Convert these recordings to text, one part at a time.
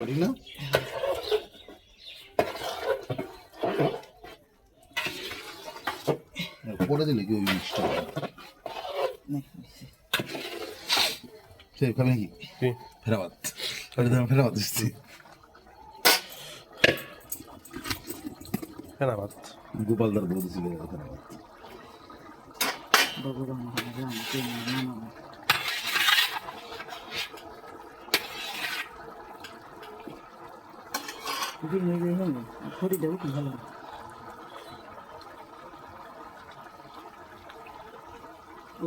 পারি না পরে দিলে কি ওই জিনিসটা? সে খাবে নাকি? ফেরাবাদ। ওটা তো ফেরাবাদ এসেছি ফেনাবাদ গোপালদার বলেছিল ফেরাবাদ। খড়ি দেবো কি ভালো? তো।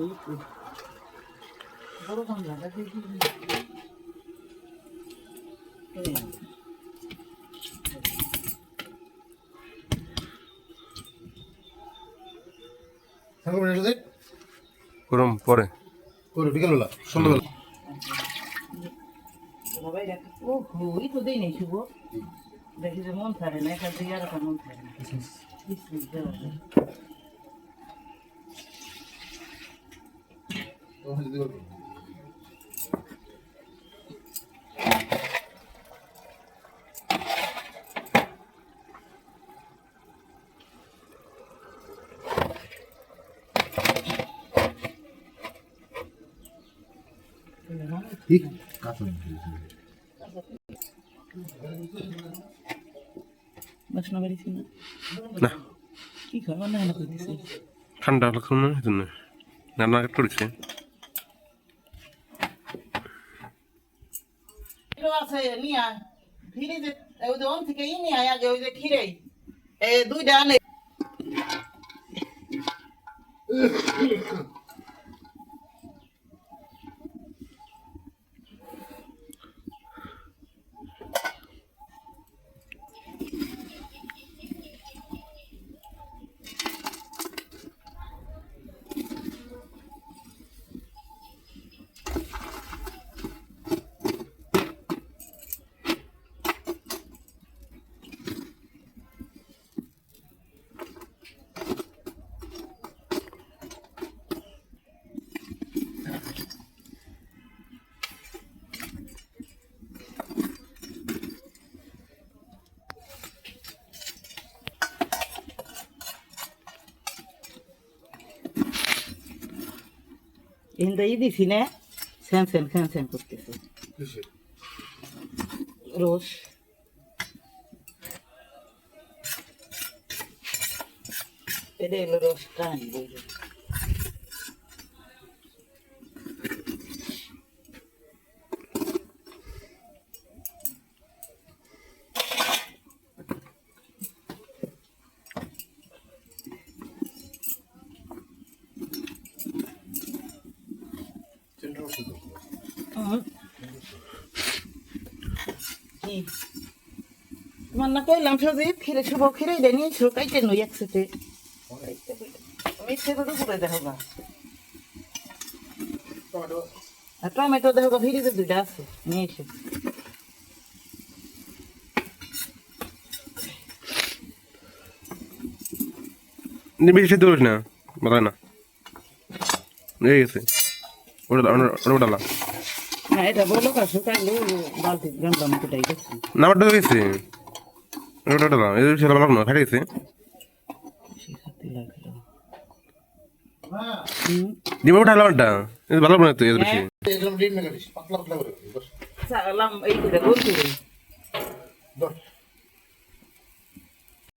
বড় এই, থাকবে না সাথে গরম পরে। ওরে বিকালবেলা সন্ধ্যাবেলা। সবাই দেখে ও ওই তো দেই নেই শুভ। দেখি যে মন ছাড়ে না এখান থেকে আর একটা মন ছাড়ে না। বিসমিল দেওয়া যায়। তখন যদি করবে কি কাঁচা বাসনা বেরিয়েছি না না কি খাবার না না করতেছি ঠান্ডা লাগছে না এই জন্য রান্না করেছে আছে নিয়ে ফ্রিজে ওই যে ওন থেকে নিয়ে আয় আগে ওই যে খিরে এ দুইটা আনে। এখানটা ই দিছি না। স্যান স্যান স্যান স্যান করতেছে। রোজ এটা এলো রোজটা আনব। তোমার না কইলাম, সজিব খিরে শুভ করে দেখো টমেটো দেখো দুইটা আছে, নিয়ে এসে। বেশি করিস না বাতায় না। হয়ে গেছে। ওটা ওটা ওটা ডালা না এটা বলো কা শুকাইলে বালতি গামলা মতো গেছে ওটা ওটা ভালো না গেছে শিখাতে লাগল হুম ডিমে ওঠা লামারটা ভালো মনে তো এর বেশি। এরকম ডিম মেকানিস পাতলা পাতলা করে বাস। চালাম এই করে গোল করে